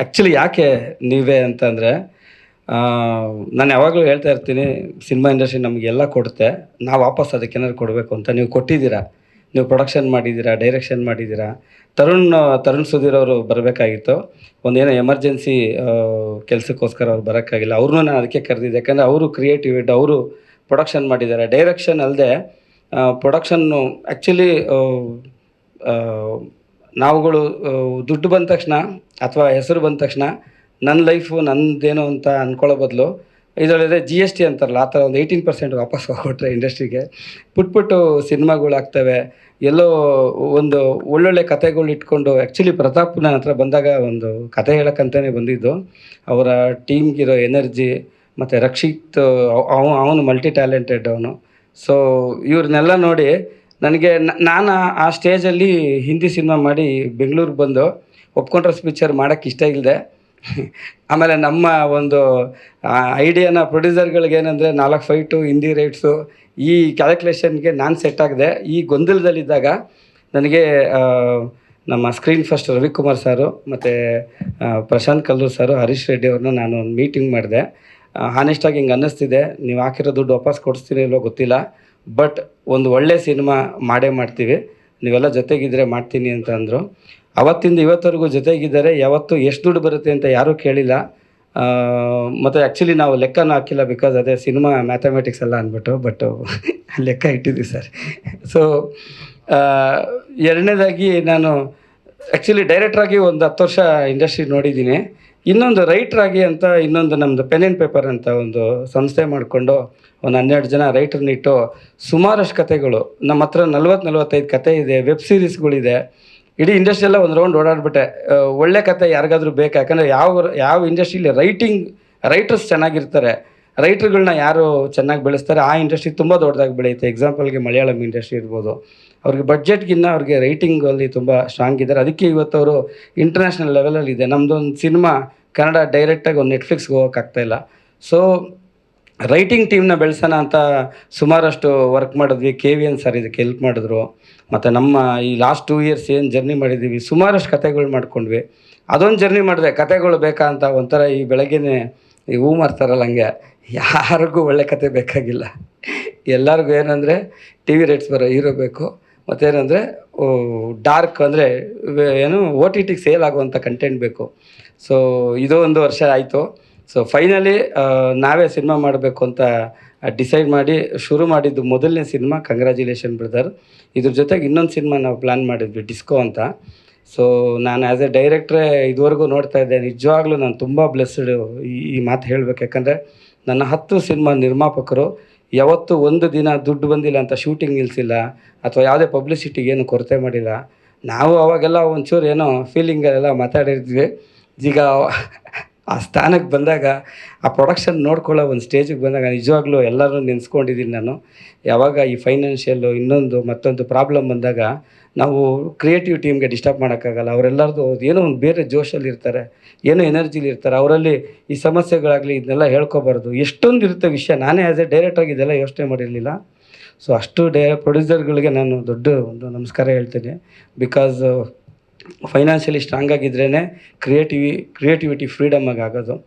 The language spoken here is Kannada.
ಆ್ಯಕ್ಚುಲಿ ಯಾಕೆ ನೀವೇ ಅಂತಂದರೆ ನಾನು ಯಾವಾಗಲೂ ಹೇಳ್ತಾ ಇರ್ತೀನಿ, ಸಿನಿಮಾ ಇಂಡಸ್ಟ್ರಿ ನಮಗೆಲ್ಲ ಕೊಡುತ್ತೆ. ನಾವು ವಾಪಸ್ ಅದಕ್ಕೇನಾದ್ರು ಕೊಡಬೇಕು ಅಂತ ನೀವು ಕೊಟ್ಟಿದ್ದೀರಾ? ನೀವು ಪ್ರೊಡಕ್ಷನ್ ಮಾಡಿದ್ದೀರಾ? ಡೈರೆಕ್ಷನ್ ಮಾಡಿದ್ದೀರಾ? ತರುಣ್ ತರುಣ್ ಸುಧೀರ್ ಅವರು ಬರಬೇಕಾಗಿತ್ತು. ಒಂದೇನೋ ಎಮರ್ಜೆನ್ಸಿ ಕೆಲಸಕ್ಕೋಸ್ಕರ ಅವ್ರು ಬರೋಕ್ಕಾಗಿಲ್ಲ. ಅವ್ರನ್ನೂ ನಾನು ಅದಕ್ಕೆ ಕರೆದಿದ್ದೆ. ಯಾಕಂದರೆ ಅವರು ಕ್ರಿಯೇಟಿವ್ ಇಡ್ ಅವರು ಪ್ರೊಡಕ್ಷನ್ ಮಾಡಿದ್ದಾರೆ. ಡೈರೆಕ್ಷನ್ ಅಲ್ಲದೆ ಪ್ರೊಡಕ್ಷನ್ನು ಆ್ಯಕ್ಚುಲಿ ನಾವುಗಳು ದುಡ್ಡು ಬಂದ ತಕ್ಷಣ ಅಥವಾ ಹೆಸರು ಬಂದ ತಕ್ಷಣ ನನ್ನ ಲೈಫು ನನ್ನದೇನು ಅಂತ ಅಂದ್ಕೊಳ್ಳೋ ಬದಲು ಇದರಲ್ಲಿದೆ ಜಿ ಎಸ್ ಟಿ ಅಂತಾರಲ್ಲ, ಆ ಥರ ಒಂದು ಏಯ್ಟೀನ್ ಪರ್ಸೆಂಟ್ ವಾಪಸ್ ಹೋಗ್ಬಿಟ್ರೆ ಇಂಡಸ್ಟ್ರಿಗೆ. ಪುಟ್ ಪುಟ್ಟು ಸಿನಿಮಾಗಳಾಗ್ತವೆ ಎಲ್ಲೋ ಒಂದು ಒಳ್ಳೊಳ್ಳೆ ಕಥೆಗಳು ಇಟ್ಕೊಂಡು ಆ್ಯಕ್ಚುಲಿ ಪ್ರತಾಪ್ ನನ್ನ ಹತ್ರ ಬಂದಾಗ ಒಂದು ಕತೆ ಹೇಳೋಕ್ಕಂತಲೇ ಬಂದಿದ್ದು. ಅವರ ಟೀಮ್ಗಿರೋ ಎನರ್ಜಿ ಮತ್ತು ರಕ್ಷಿತ್ ಅವನು ಅವನು ಮಲ್ಟಿ ಟ್ಯಾಲೆಂಟೆಡ್ ಅವನು. ಸೊ ಇವ್ರನ್ನೆಲ್ಲ ನೋಡಿ ನನಗೆ ನಾನು ಆ ಸ್ಟೇಜಲ್ಲಿ ಹಿಂದಿ ಸಿನಿಮಾ ಮಾಡಿ ಬೆಂಗಳೂರಿಗೆ ಬಂದು ಒಪ್ಕೊಂಡ್ರೆ ಪಿಕ್ಚರ್ ಮಾಡೋಕ್ಕೆ ಇಷ್ಟ ಇಲ್ಲದೆ ಆಮೇಲೆ ನಮ್ಮ ಒಂದು ಐಡಿಯಾನ ಪ್ರೊಡ್ಯೂಸರ್ಗಳಿಗೆ ಏನಂದರೆ ನಾಲ್ಕು ಫೈಟು, ಹಿಂದಿ ರೇಟ್ಸು ಈ ಕ್ಯಾಲ್ಕುಲೇಷನ್ಗೆ ನಾನು ಸೆಟ್ ಆಗಿದೆ. ಈ ಗೊಂದಲದಲ್ಲಿದ್ದಾಗ ನನಗೆ ನಮ್ಮ ಸ್ಕ್ರೀನ್ ಫಸ್ಟ್ ರವಿಕುಮಾರ್ ಸಾರು ಮತ್ತು ಪ್ರಶಾಂತ್ ಕಲ್ಲೂರ್ ಸಾರು, ಹರೀಶ್ ರೆಡ್ಡಿ ಅವ್ರನ್ನ ನಾನು ಒಂದು ಮೀಟಿಂಗ್ ಮಾಡಿದೆ. ಹಾನೆಸ್ಟಾಗಿ ಹಿಂಗೆ ಅನ್ನಿಸ್ತಿದೆ. ನೀವು ಹಾಕಿರೋ ದುಡ್ಡು ವಾಪಸ್ ಕೊಡಿಸ್ತೀನಿ ಇಲ್ವೋ ಗೊತ್ತಿಲ್ಲ. ಬಟ್ ಒಂದು ಒಳ್ಳೆ ಸಿನಿಮಾ ಮಾಡೇ ಮಾಡ್ತೀವಿ. ನೀವೆಲ್ಲ ಜೊತೆಗಿದ್ದರೆ ಮಾಡ್ತೀನಿ ಅಂತ ಅಂದರು. ಅವತ್ತಿಂದ ಇವತ್ತವರೆಗೂ ಜೊತೆಗಿದ್ದಾರೆ. ಯಾವತ್ತು ಎಷ್ಟು ದುಡ್ಡು ಬರುತ್ತೆ ಅಂತ ಯಾರೂ ಕೇಳಿಲ್ಲ. ಮತ್ತು ಆ್ಯಕ್ಚುಲಿ ನಾವು ಲೆಕ್ಕನೂ ಹಾಕಿಲ್ಲ ಬಿಕಾಸ್ ಅದೇ ಸಿನಿಮಾ ಮ್ಯಾಥಮೆಟಿಕ್ಸ್ ಎಲ್ಲ ಅಂದ್ಬಿಟ್ಟು ಬಟ್ ಲೆಕ್ಕ ಇಟ್ಟಿದ್ವಿ ಸರ್ ಸೊ ಎರಡನೇದಾಗಿ ನಾನು ಆ್ಯಕ್ಚುಲಿ ಡೈರೆಕ್ಟ್ರಾಗಿ ಒಂದು ಹತ್ತು ವರ್ಷ ಇಂಡಸ್ಟ್ರಿ ನೋಡಿದ್ದೀನಿ. ಇನ್ನೊಂದು ರೈಟರ್ ಆಗಿ ಅಂತ ಇನ್ನೊಂದು ನಮ್ಮದು ಪೆನ್ ಆ್ಯಂಡ್ ಪೇಪರ್ ಅಂತ ಒಂದು ಸಂಸ್ಥೆ ಮಾಡಿಕೊಂಡು ಒಂದು ಹನ್ನೆರಡು ಜನ ರೈಟರ್ನಿಟ್ಟು ಸುಮಾರಷ್ಟು ಕತೆಗಳು. ನಮ್ಮ ಹತ್ರ ನಲ್ವತ್ತು ನಲ್ವತ್ತೈದು ಕತೆ ಇದೆ ವೆಬ್ ಸೀರೀಸ್ಗಳಿದೆ ಇಡೀ ಇಂಡಸ್ಟ್ರಿ ಎಲ್ಲ ಒಂದು ರೌಂಡ್ ಓಡಾಡ್ಬಿಟ್ಟೆ. ಒಳ್ಳೆ ಕತೆ ಯಾರಿಗಾದ್ರೂ ಬೇಕು? ಯಾಕಂದರೆ ಯಾವ ಯಾವ ಇಂಡಸ್ಟ್ರಿಲಿ ರೈಟಿಂಗ್ ರೈಟರ್ಸ್ ಚೆನ್ನಾಗಿರ್ತಾರೆ. ರೈಟ್ರುಗಳನ್ನ ಯಾರು ಚೆನ್ನಾಗಿ ಬೆಳೆಸ್ತಾರೆ, ಆ ಇಂಡಸ್ಟ್ರಿ ತುಂಬ ದೊಡ್ಡದಾಗಿ ಬೆಳೆಯುತ್ತೆ. ಎಕ್ಸಾಂಪಲ್ಗೆ ಮಲಯಾಳಂ ಇಂಡಸ್ಟ್ರಿ ಇರ್ಬೋದು. ಅವ್ರಿಗೆ ಬಡ್ಜೆಟ್ಗಿನ್ನ ಅವ್ರಿಗೆ ರೈಟಿಂಗಲ್ಲಿ ತುಂಬ ಸ್ಟ್ರಾಂಗ್ ಇದ್ದಾರೆ. ಅದಕ್ಕೆ ಇವತ್ತು ಅವರು ಇಂಟರ್ನ್ಯಾಷನಲ್ ಲೆವೆಲಲ್ಲಿ ಇದೆ. ನಮ್ಮದೊಂದು ಸಿನಿಮಾ ಕನ್ನಡ ಡೈರೆಕ್ಟಾಗಿ ಒಂದು ನೆಟ್ಫ್ಲಿಕ್ಸ್ಗೆ ಹೋಗೋಕ್ಕಾಗ್ತಾಯಿಲ್ಲ ಸೊ ರೈಟಿಂಗ್ ಟೀಮ್ನ ಬೆಳೆಸೋಣ ಅಂತ ಸುಮಾರಷ್ಟು ವರ್ಕ್ ಮಾಡಿದ್ವಿ. ಕೆ ವಿ ಎನ್ ಸರ್ ಇದಕ್ಕೆ ಹೆಲ್ಪ್ ಮಾಡಿದ್ರು. ಮತ್ತು ನಮ್ಮ ಈ ಲಾಸ್ಟ್ ಟೂ ಇಯರ್ಸ್ ಏನು ಜರ್ನಿ ಮಾಡಿದ್ದೀವಿ ಸುಮಾರಷ್ಟು ಕತೆಗಳು ಮಾಡ್ಕೊಂಡ್ವಿ. ಅದೊಂದು ಜರ್ನಿ ಮಾಡಿದೆ ಕತೆಗಳು ಬೇಕಾ ಅಂತ ಒಂಥರ ಈ ಬೆಳಗ್ಗೆನೇ ಈ ಹೂ ಮಾರ್ತಾರಲ್ಲ ಹಂಗೆ. ಯಾರಿಗೂ ಒಳ್ಳೆ ಕತೆ ಬೇಕಾಗಿಲ್ಲ. ಎಲ್ಲರಿಗೂ ಏನಂದರೆ ಟಿ ವಿ ರೇಟ್ಸ್ ಬರೋ ಹೀರೋ ಬೇಕು, ಮತ್ತೇನಂದರೆ ಡಾರ್ಕ್ ಅಂದರೆ ಏನು ಓ ಟಿ ಟಿಗೆ ಸೇಲ್ ಆಗುವಂಥ ಕಂಟೆಂಟ್ ಬೇಕು. ಸೊ ಇದು ಒಂದು ವರ್ಷ ಆಯಿತು. ಸೊ ಫೈನಲಿ ನಾವೇ ಸಿನಿಮಾ ಮಾಡಬೇಕು ಅಂತ ಡಿಸೈಡ್ ಮಾಡಿ ಶುರು ಮಾಡಿದ್ದು ಮೊದಲನೇ ಸಿನಿಮಾ ಕಂಗ್ರ್ಯಾಚುಲೇಷನ್ ಬ್ರದರ್ ಇದ್ರ ಜೊತೆಗೆ ಇನ್ನೊಂದು ಸಿನಿಮಾ ನಾವು ಪ್ಲ್ಯಾನ್ ಮಾಡಿದ್ವಿ ಡಿಸ್ಕೋ ಅಂತ. ಸೊ ನಾನು ಆ್ಯಸ್ ಎ ಡೈರೆಕ್ಟ್ರೇ ಇದುವರೆಗೂ ನೋಡ್ತಾ ಇದ್ದೆ. ನಿಜವಾಗ್ಲೂ ನಾನು ತುಂಬ ಬ್ಲೆಸ್ಡ್ ಈ ಈ ಮಾತು ಹೇಳಬೇಕು. ಯಾಕಂದರೆ ನನ್ನ ಹತ್ತು ಸಿನಿಮಾ ನಿರ್ಮಾಪಕರು ಯಾವತ್ತೂ ಒಂದು ದಿನ ದುಡ್ಡು ಬಂದಿಲ್ಲ ಅಂತ ಶೂಟಿಂಗ್ ನಿಲ್ಲಿಸಿಲ್ಲ ಅಥವಾ ಯಾವುದೇ ಪಬ್ಲಿಸಿಟಿಗೆ ಏನು ಕೊರತೆ ಮಾಡಿಲ್ಲ. ನಾವು ಅವಾಗೆಲ್ಲ ಒಂಚೂರು ಏನೋ ಫೀಲಿಂಗಲ್ಲೆಲ್ಲ ಮಾತಾಡಿರ್ತೀವಿ ಈಗ ಆ ಸ್ಥಾನಕ್ಕೆ ಬಂದಾಗ ಆ ಪ್ರೊಡಕ್ಷನ್ ನೋಡ್ಕೊಳ್ಳೋ ಒಂದು ಸ್ಟೇಜಿಗೆ ಬಂದಾಗ ನಿಜವಾಗ್ಲೂ ಎಲ್ಲರೂ ನೆನೆಸ್ಕೊಂಡಿದ್ದೀನಿ ನಾನು. ಯಾವಾಗ ಈ ಫೈನಾನ್ಷಿಯಲ್ಲು ಇನ್ನೊಂದು ಮತ್ತೊಂದು ಪ್ರಾಬ್ಲಮ್ ಬಂದಾಗ ನಾವು ಕ್ರಿಯೇಟಿವ್ ಟೀಮ್ಗೆ ಡಿಸ್ಟರ್ಬ್ ಮಾಡೋಕ್ಕಾಗಲ್ಲ. ಅವರೆಲ್ಲರದು ಏನೋ ಒಂದು ಬೇರೆ ಜೋಶಲ್ಲಿ ಇರ್ತಾರೆ, ಏನೋ ಎನರ್ಜಿಲಿ ಇರ್ತಾರೆ. ಅವರಲ್ಲಿ ಈ ಸಮಸ್ಯೆಗಳಾಗಲಿ ಇದನ್ನೆಲ್ಲ ಹೇಳ್ಕೊಬಾರ್ದು. ಎಷ್ಟೊಂದು ಇರುತ್ತೆ ವಿಷಯ, ನಾನೇ ಆ್ಯಸ್ ಎ ಡೈರೆಕ್ಟಾಗಿ ಇದೆಲ್ಲ ಯೋಚನೆ ಮಾಡಿರಲಿಲ್ಲ. ಸೊ ಅಷ್ಟು ಡೇ ಪ್ರೊಡ್ಯೂಸರ್ಗಳಿಗೆ ನಾನು ದೊಡ್ಡ ಒಂದು ನಮಸ್ಕಾರ ಹೇಳ್ತೀನಿ. ಬಿಕಾಸ್ ಫೈನಾನ್ಷಿಯಲಿ ಸ್ಟ್ರಾಂಗ್ ಆಗಿದ್ರೇ ಕ್ರಿಯೇಟಿವಿ ಕ್ರಿಯೇಟಿವಿಟಿ ಫ್ರೀಡಮ್ ಆಗಿ ಆಗೋದು.